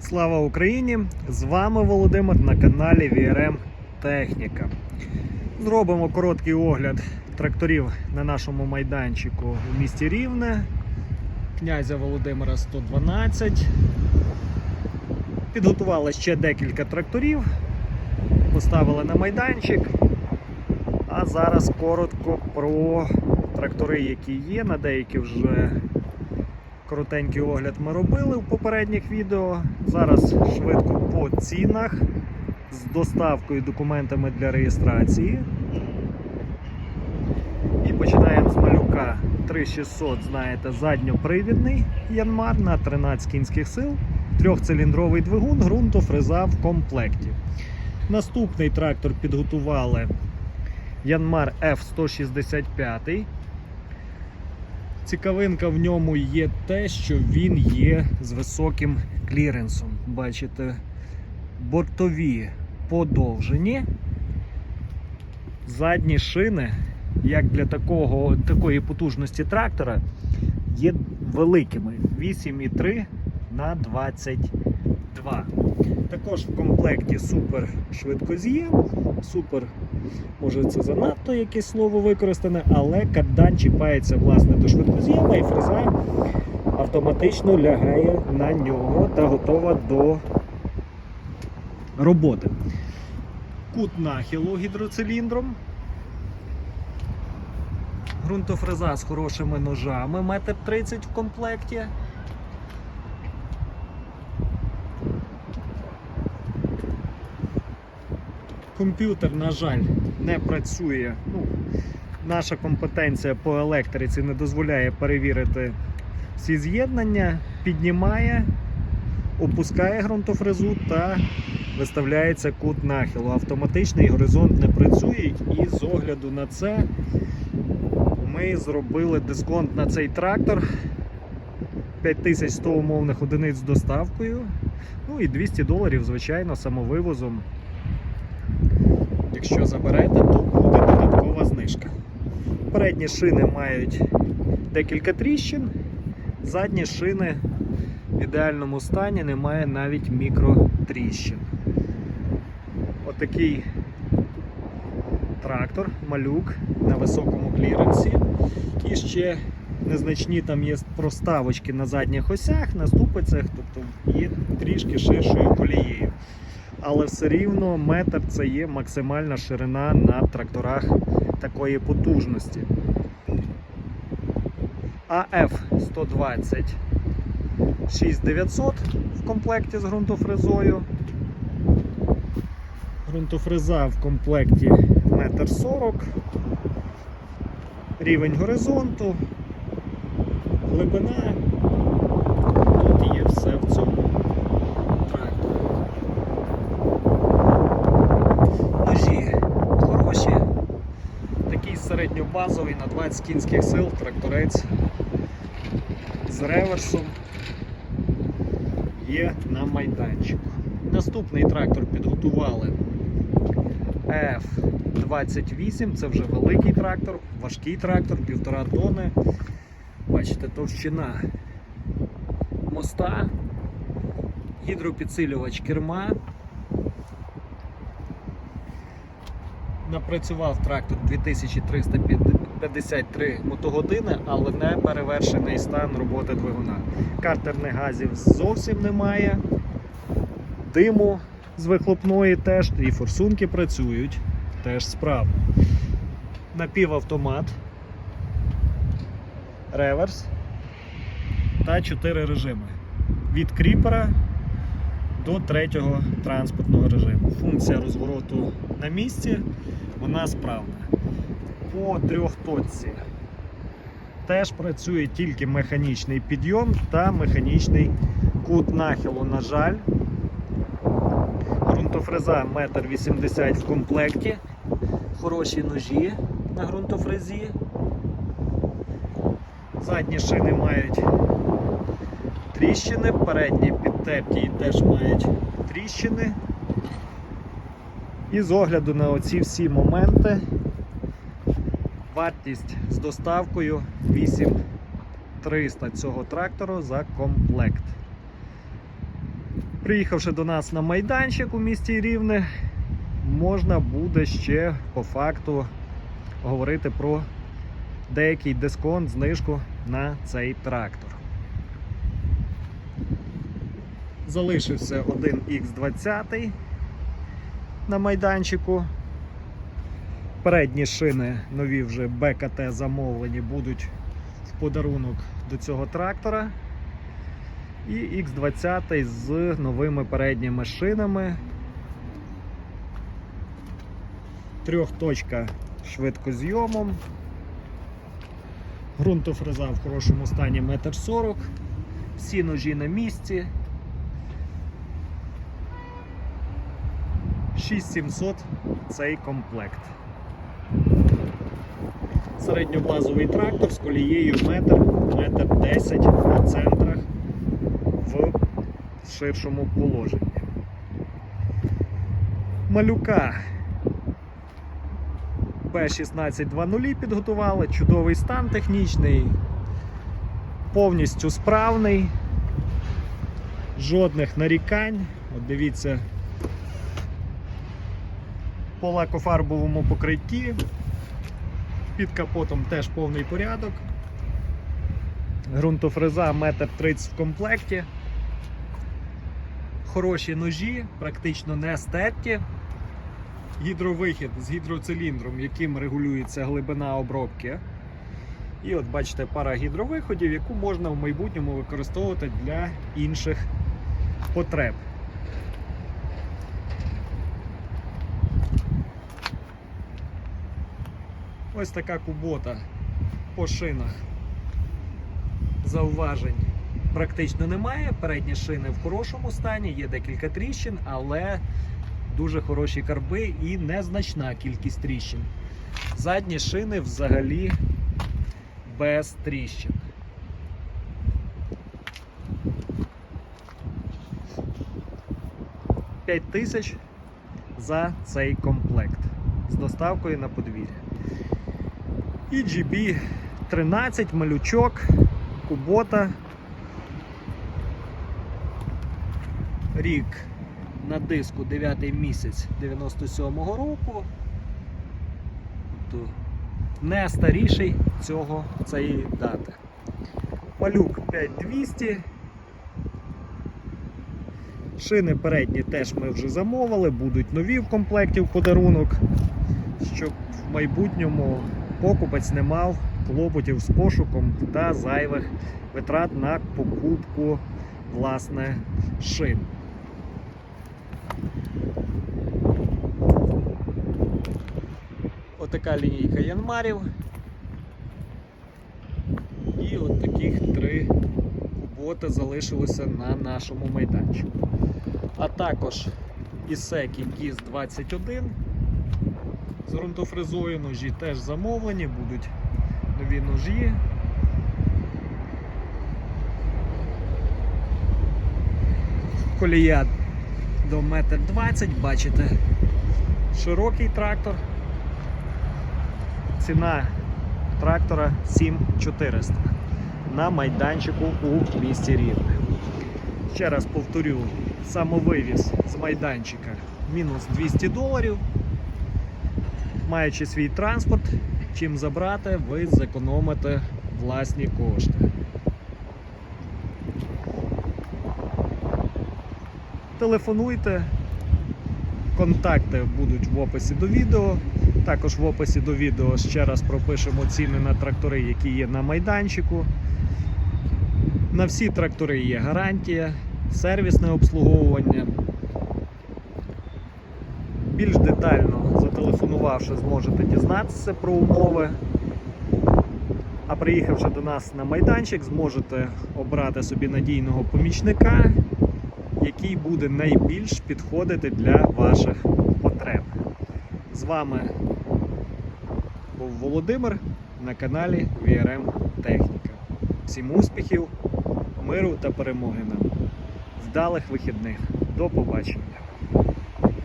Слава Україні! З вами Володимир на каналі VRM Техніка. Зробимо короткий огляд тракторів на нашому майданчику у місті Рівне. Князя Володимира 112. Підготували ще декілька тракторів, поставили на майданчик. А зараз коротко про трактори, які є. На деякі вже коротенький огляд ми робили в попередніх відео. Зараз швидко по цінах з доставкою документами для реєстрації. І починаємо з малюка 3600, знаєте, задньопривідний Янмар на 13 кінських сил, трьохциліндровий двигун, ґрунтофреза в комплекті. Наступний трактор підготували Янмар F165. Цікавинка в ньому є те, що він є з високим кліренсом. Бачите, бортові подовжені, задні шини, як для такого, такої потужності трактора, є великими 8,3 на 22. Також в комплекті супер швидкоз'єм, супер, може це занадто якесь слово використане, але кардан чіпається власне до швидкоз'єма і фреза автоматично лягає на нього та готова до роботи. Кут нахилу гідроциліндром. Грунтофреза з хорошими ножами, метр 30 в комплекті. Комп'ютер, на жаль, не працює. Ну, наша компетенція по електриці не дозволяє перевірити всі з'єднання, піднімає, опускає ґрунтофрезу та виставляється кут нахилу. Автоматичний горизонт не працює, і з огляду на це ми зробили дисконт на цей трактор. 5100 умовних одиниць з доставкою. Ну і 200 доларів, звичайно, самовивозом. Якщо заберете, то буде додаткова знижка. Передні шини мають декілька тріщин, задні шини в ідеальному стані немає навіть мікротріщин. Отакий трактор, малюк на високому кліренсі. І ще незначні там є проставочки на задніх осях, на ступицях, тобто є трішки ширшою колією але все рівно метр це є максимальна ширина на тракторах такої потужності. АФ 120 6900 в комплекті з ґрунтофрезою. Ґрунтофреза в комплекті 1,40 м. Рівень горизонту, глибина. Тут є все в цьому тракторі. Ножі хороші. Такий середньобазовий на 20 кінських сил тракторець з реверсом є на майданчику. Наступний трактор підготували F28, це вже великий трактор, важкий трактор, півтора тони. Бачите, товщина моста, гідропідсилювач керма. Напрацював трактор 2353 мотогодини, але не перевершений стан роботи двигуна. Картерних газів зовсім немає. Диму з вихлопної теж, і форсунки працюють теж справно. Напівавтомат, реверс та 4 режими. Від кріпера до третього транспортного режиму. Функція розвороту на місці, вона справна. По трьохточці теж працює тільки механічний підйом та механічний кут нахилу. На жаль, ґрунтофреза 1,80 м в комплекті, хороші ножі на ґрунтофрезі. Задні шини мають тріщини, передні підтерті теж мають тріщини. І з огляду на оці всі моменти вартість з доставкою 8300 цього трактору за комплект. Приїхавши до нас на майданчик у місті Рівне, можна буде ще по факту говорити про деякий дисконт, знижку на цей трактор. Залишився один X20 на майданчику. Передні шини нові вже БКТ замовлені будуть в подарунок до цього трактора. І X20 з новими передніми шинами. Трьохточка швидкозйомом. Грунтофреза в хорошому стані 1,40 м. Всі ножі на місці. 6700 цей комплект. Середньоблазовий трактор з колією метр, метр 10 по центрах в ширшому положенні. Малюка P1620 підготували, чудовий стан технічний, повністю справний, жодних нарікань. От дивіться, по лакофарбовому покритті, під капотом теж повний порядок. Грунтофреза 1,30 м в комплекті. Хороші ножі, практично не стерті. Гідровихід з гідроциліндром, яким регулюється глибина обробки. І от бачите, пара гідровиходів, яку можна в майбутньому використовувати для інших потреб. Ось така кубота по шинах. Зауважень практично немає. Передні шини в хорошому стані, є декілька тріщин, але дуже хороші карби і незначна кількість тріщин. Задні шини взагалі без тріщин. П'ять тисяч за цей комплект з доставкою на подвір'я. І GB 13 малючок, кубота. Рік на диску 9 місяць 97-го року. Тобто не старіший цього цієї дати. Малюк 5200. Шини передні теж ми вже замовили, будуть нові в комплекті в подарунок, щоб в майбутньому покупець не мав клопотів з пошуком та зайвих витрат на покупку власне шин. Отака лінійка янмарів. І от таких три куботи залишилося на нашому майданчику. А також Ісекі GIS 21 з ґрунтофрезою ножі теж замовлені, будуть нові ножі. Колія до 1,20 м, бачите, широкий трактор. Ціна трактора 7400 на майданчику у місті Рівне. Ще раз повторю, самовивіз з майданчика мінус 200 доларів. Маючи свій транспорт, чим забрати, ви зекономите власні кошти. Телефонуйте, контакти будуть в описі до відео. Також в описі до відео ще раз пропишемо ціни на трактори, які є на майданчику. На всі трактори є гарантія, сервісне обслуговування. Більш детально зателефонувавши, зможете дізнатися про умови. А приїхавши до нас на майданчик, зможете обрати собі надійного помічника, який буде найбільш підходити для ваших потреб. З вами був Володимир на каналі VRM Техніка. Всім успіхів, миру та перемоги нам. Вдалих вихідних. До побачення!